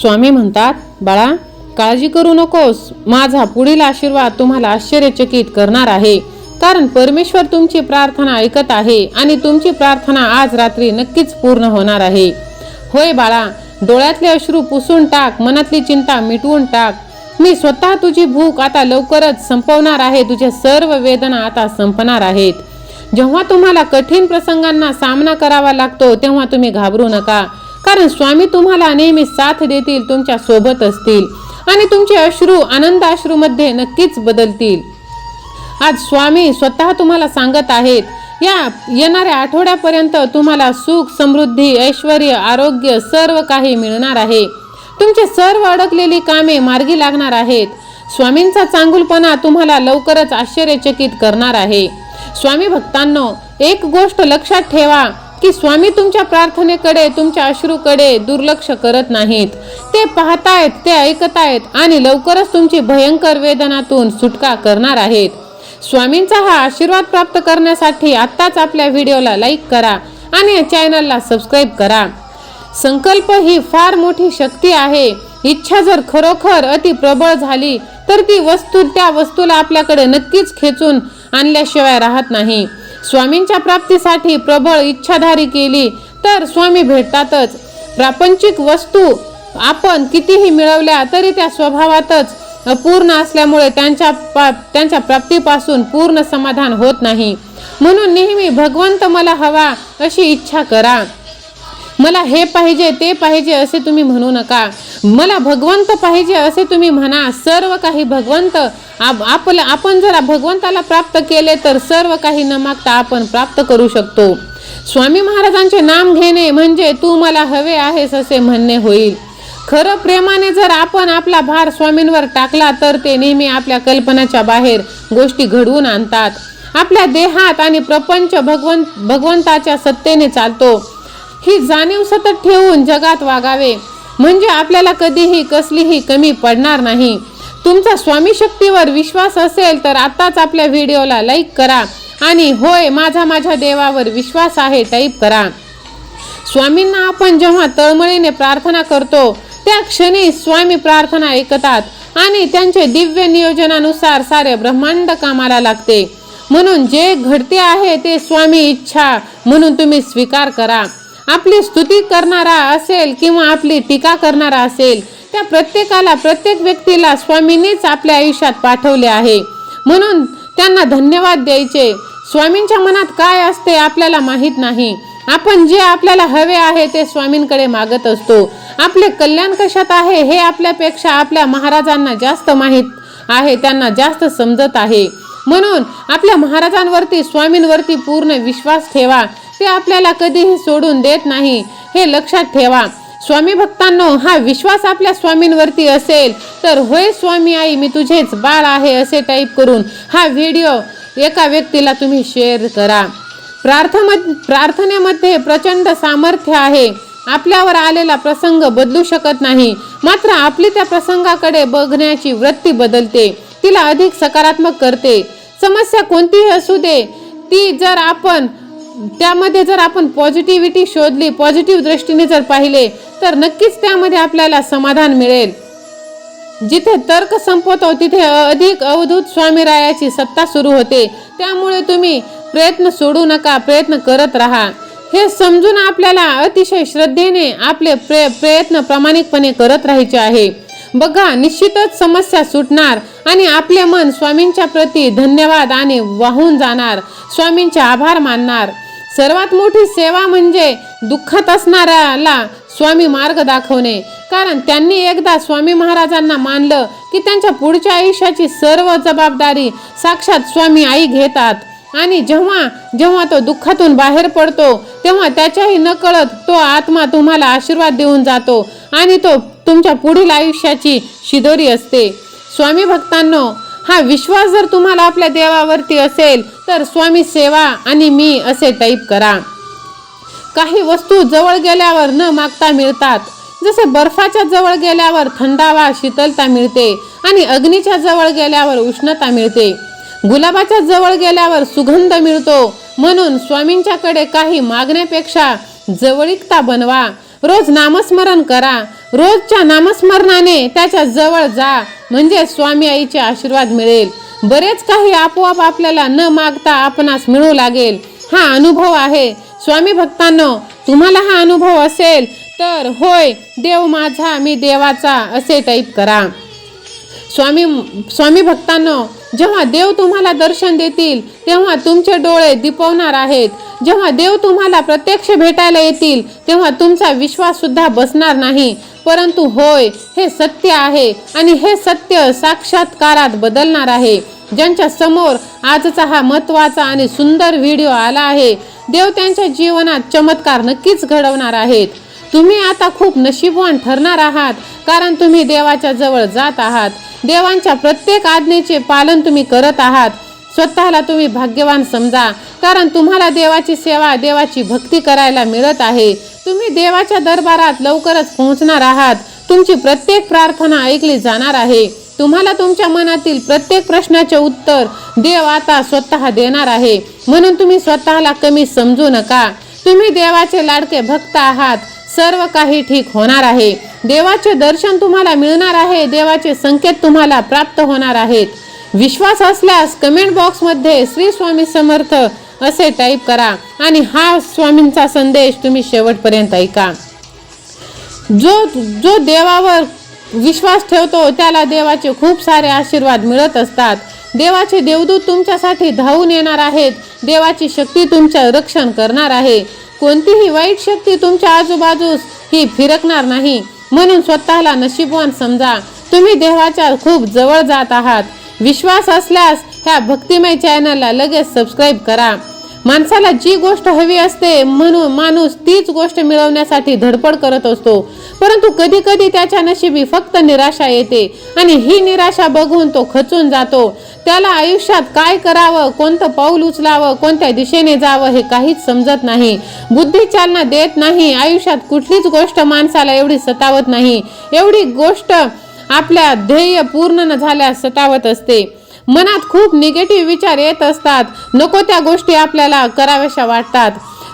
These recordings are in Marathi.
स्वामी म्हणतात बाळा काळजी करू नकोस. माझा पुढील आशीर्वाद तुम्हाला आश्चर्यचकित करणार आहे. कारण परमेश्वर तुमची प्रार्थना ऐकत आहे आणि तुमची प्रार्थना आज रात्री नक्कीच पूर्ण होणार आहे. होय बाळा डोळ्यातले अश्रू पुसून टाक मनातली चिंता मिटवून टाक. मी स्वतः तुझी भूक आता लवकरच संपवणार आहे तुझ्या सर्व वेदना आता संपणार आहेत. जेव्हा तुम्हाला कठीण प्रसंगांना सामना करावा लागतो तेव्हा तुम्ही घाबरू नका. कारण स्वामी तुम्हाला नेहमी साथ देतील तुमच्यासोबत असतील आणि तुमचे अश्रू आनंद अश्रूमध्ये नक्कीच बदलतील. आज स्वामी स्वतः तुम्हाला सांगत आहेत या येणाऱ्या आठवड्यापर्यंत तुम्हाला सुख समृद्धी ऐश्वर आरोग्य सर्व काही मिळणार आहे. तुमचे सर्व अडकलेली कामे मार्गी लागणार आहेत. स्वामींचा चांगुलपणा तुम्हाला लवकरच आश्चर्यचकित करणार आहे. स्वामी भक्तांनो एक गोष्ट लक्षात ठेवा की स्वामी तुमच्या प्रार्थनेकडे तुमच्या अश्रूकडे दुर्लक्ष करत नाहीत. ते पाहतायत ते ऐकतायत आणि लवकरच तुमची भयंकर वेदनातून सुटका करणार आहेत. स्वामींचा हा आशीर्वाद प्राप्त करण्यासाठी आत्ताच आपल्या व्हिडिओला लाईक करा आणि चॅनलला सबस्क्राईब करा. संकल्प ही फार मोठी शक्ती आहे. इच्छा जर खरोखर अति प्रबळ झाली तर ती वस्तू त्या वस्तूला आपल्याकडे नक्कीच खेचून आणल्याशिवाय राहत नाही. स्वामींच्या प्राप्तीसाठी प्रबळ इच्छाधारी केली तर स्वामी भेटतातच. प्रापंचिक वस्तू आपण कितीही मिळवल्या तरी त्या स्वभावातच पूर्ण असल्यामुळे त्यांच्या पा त्यांच्या प्राप्तीपासून पूर्ण समाधान होत नाही. म्हणून नेहमी भगवंत मला हवा अशी इच्छा करा. मला हे पाहिजे ते पाहिजे असे तुम्ही म्हणू नका. मला भगवंत पाहिजे असे तुम्ही म्हणा. सर्व काही भगवंत आप- आपलं आपण जर भगवंताला प्राप्त केले तर सर्व काही न मागता आपण प्राप्त करू शकतो. स्वामी महाराजांचे नाम घेणे म्हणजे तू मला हवे आहेस असे म्हणणे होईल. खरं प्रेमाने जर आपण आपला भार स्वामींवर टाकला तर ते नेहमी आपल्या कल्पनाच्या बाहेर गोष्टी घडवून आणतात. आपल्या देहात आणि प्रपंच भगवंत भगवंताच्या सत्तेने चालतो. ही जाणीव सतत ठेवून जगात वागावे. म्हणजे आपल्याला कधीही कसलीही कमी पडणार नाही. तुमचा स्वामी शक्तीवर विश्वास असेल तर आत्ताच आपल्या व्हिडिओला लाईक करा आणि होय माझा माझ्या देवावर विश्वास आहे टाईप करा. स्वामींना आपण जेव्हा तळमळीने प्रार्थना करतो त्या क्षणी स्वामी प्रार्थना ऐकतात आणि त्यांचे दिव्य नियोजनानुसार सारे ब्रह्मांड कामाला लागते. म्हणून जे घडते आहे ते स्वामी इच्छा म्हणून तुम्ही स्वीकार करा. आपली स्तुती करणारा असेल किंवा आपली टीका करणारा असेल त्या प्रत्येकाला प्रत्येक व्यक्तीला स्वामींनीच आपल्या आयुष्यात पाठवले आहे. म्हणून त्यांना धन्यवाद द्यायचे. स्वामींच्या मनात काय असते आपल्याला माहीत नाही. आपण जे आपल्याला हवे आहे ते स्वामींकडे मागत असतो. आपले कल्याण कशात आहे हे आपल्यापेक्षा आपल्या महाराजांना जास्त माहीत आहे त्यांना जास्त समजत आहे. म्हणून आपल्या महाराजांवरती स्वामींवरती पूर्ण विश्वास ठेवा. ते आपल्याला कधीही सोडून देत नाही. हे लक्षात ठेवा. स्वामी भक्तांनो हा विश्वास आपल्या स्वामींवरती असेल तर होय स्वामी आई मी तुझेच बाळ आहे असे टाईप करून हा व्हिडिओ एका व्यक्तीला तुम्ही शेअर करा. प्रार्थम प्रार्थनेमध्ये प्रचंड सामर्थ्य आहे. आपल्यावर आलेला प्रसंग बदलू शकत नाही. मात्र आपली त्या प्रसंगाकडे बघण्याची वृत्ती बदलते. तिला अधिक सकारात्मक करते. समस्या कोणतीही असू दे ती जर आपण त्यामध्ये जर आपण पॉझिटिव्हिटी शोधली पॉझिटिव्ह दृष्टीने जर पाहिले तर नक्कीच त्यामध्ये आपल्याला समाधान मिळेल. जिथे तर्क संपवतो तिथे अधिक अवधूत स्वामीरायाची सत्ता सुरू होते. त्यामुळे तुम्ही प्रयत्न सोडू नका प्रयत्न करत राहा. हे समजून आपल्याला अतिशय श्रद्धेने आपले प्रे प्रयत्न प्रामाणिकपणे करत राहायचे आहे. बघा निश्चितच समस्या सुटणार आणि आपले मन स्वामींच्या प्रती धन्यवाद आणि वाहून जाणार. स्वामींचे आभार मानणार. सर्वात मोठी सेवा म्हणजे दुःखात असणाऱ्याला स्वामी मार्ग दाखवणे. कारण त्यांनी एकदा स्वामी महाराजांना मानलं की त्यांच्या पुढच्या आयुष्याची सर्व जबाबदारी साक्षात स्वामी आई घेतात. आणि जेव्हा जेव्हा तो दुःखातून बाहेर पडतो तेव्हा त्याच्याही नकळत तो आत्मा तुम्हाला आशीर्वाद देऊन जातो आणि तो तुमच्या पुढील आयुष्याची शिदोरी असते. स्वामी भक्तांनो हा विश्वास जर तुम्हाला आपल्या देवावरती असेल तर स्वामी सेवा आणि मी असे टाईप करा. काही वस्तू जवळ गेल्यावर न मागता मिळतात. जसे बर्फाच्या जवळ गेल्यावर थंडावा शीतलता मिळते आणि अग्नीच्या जवळ गेल्यावर उष्णता मिळते. गुलाबाच्या जवळ गेल्यावर सुगंध मिळतो. म्हणून स्वामींच्याकडे काही मागण्यापेक्षा जवळीकता बनवा. रोज नामस्मरण करा. रोजच्या नामस्मरणाने त्याच्याजवळ जा. म्हणजे स्वामी आईचे आशीर्वाद मिळेल. बरेच काही आपोआप आपल्याला न मागता आपणास मिळू लागेल. हा अनुभव आहे. स्वामी भक्तांनो तुम्हाला हा अनुभव असेल तर होय देव माझा मी देवाचा असे टाईप करा. स्वामी स्वामी भक्तांनो जेव्हा देव तुम्हाला दर्शन देतील तेव्हा तुमचे डोळे दिपवणार आहेत. जेव्हा देव तुम्हाला प्रत्यक्ष भेटायला येतील तेव्हा तुमचा विश्वास सुद्धा बसणार नाही. परंतु होय हे सत्य आहे आणि हे सत्य साक्षात्कारात बदलणार आहे. ज्यांच्या समोर आजचा हा महत्त्वाचा आणि सुंदर व्हिडिओ आला आहे देव त्यांच्या जीवनात चमत्कार नक्कीच घडवणार आहेत. तुम्ही आता खूप नशीबवान ठरणार आहात कारण तुम्ही देवाच्या जवळ जात आहात. देवांच्या प्रत्येक आज्ञेचे पालन तुम्ही करत आहात. स्वतःला तुम्ही भाग्यवान समजा कारण तुम्हाला देवाची सेवा देवाची भक्ती करायला मिळत आहे. तुम्ही देवाच्या दरबारात लवकरच पोहोचणार आहात. तुमची प्रत्येक प्रार्थना ऐकली जाणार आहे. तुम्हाला तुमच्या मनातील प्रत्येक प्रश्नाचे उत्तर देव आता स्वतः देणार आहे. म्हणून तुम्ही स्वतःला कमी समजू नका. तुम्ही देवाचे लाडके भक्त आहात. सर्व काही ठीक होणार आहे. देवाचे दर्शन तुम्हाला मिळणार आहे. देवाचे संकेत तुम्हाला प्राप्त होणार आहेत. विश्वास असल्यास कमेंट बॉक्समध्ये श्री स्वामी समर्थ असे टाईप करा. आणि हा स्वामींचा संदेश तुम्ही शेवटपर्यंत ऐका. जो जो देवावर विश्वास ठेवतो त्याला देवाचे खूप सारे आशीर्वाद मिळत असतात. देवाचे देवदूत तुमच्यासाठी धावून येणार आहेत. देवाची शक्ती तुमचं रक्षण करणार आहे. कोणतीही वाईट शक्ती तुमच्या आजूबाजूस ही फिरकणार नाही. म्हणून स्वतःला नशीबवान समजा. तुम्ही देवाच्या खूप जवळ जात आहात. विश्वास असल्यास ह्या भक्तिमय चॅनलला लगेच सबस्क्राईब करा. माणसाला जी गोष्ट हवी असते म्हणून माणूस तीच गोष्ट मिळवण्यासाठी धडपड करत असतो. परंतु कधी कधी त्याच्या नशिबी फक्त निराशा येते आणि ही निराशा बघून तो खचून जातो. त्याला आयुष्यात काय करावं कोणतं पाऊल उचलावं कोणत्या दिशेने जावं हे काहीच समजत नाही. बुद्धी चालना देत नाही आयुष्यात कुठलीच गोष्ट माणसाला एवढी सतावत नाही. एवढी गोष्ट आपल्या ध्येय पूर्ण न झाल्यास सतावत असते. मनात खूप निगेटिव्ह विचार येत असतात. नको त्या गोष्टी आपल्याला कराव्याशा वाटतात.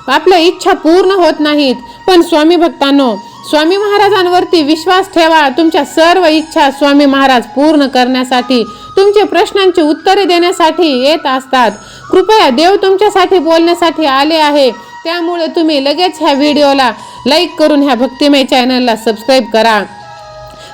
आपल्या इच्छा पूर्ण होत नाहीत. पण स्वामी भक्तांनो स्वामी महाराजांवरती विश्वास ठेवा. तुमच्या सर्व इच्छा स्वामी महाराज पूर्ण करण्यासाठी तुमचे प्रश्नांची उत्तरे देण्यासाठी येत असतात. कृपया देव तुमच्यासाठी बोलण्यासाठी आले आहे. त्यामुळे तुम्ही लगेच ह्या व्हिडिओला लाईक करून ह्या भक्तिमय चॅनलला सबस्क्राईब करा.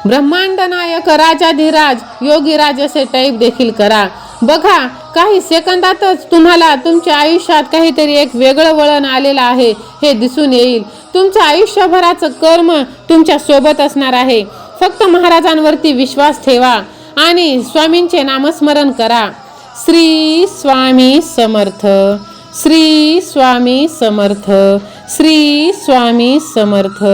ब्रह्मांड नायक राजाधिराज योगीराज असे टाईप देखील करा. बघा काही सेकंदातच तुम्हाला तुमच्या आयुष्यात काहीतरी एक वेगळं वळण आलेलं आहे हे दिसून येईल. तुमचं आयुष्यभराचं कर्म तुमच्यासोबत असणार आहे. फक्त महाराजांवरती विश्वास ठेवा आणि स्वामींचे नामस्मरण करा. श्री स्वामी समर्थ श्री स्वामी समर्थ श्री स्वामी समर्थ.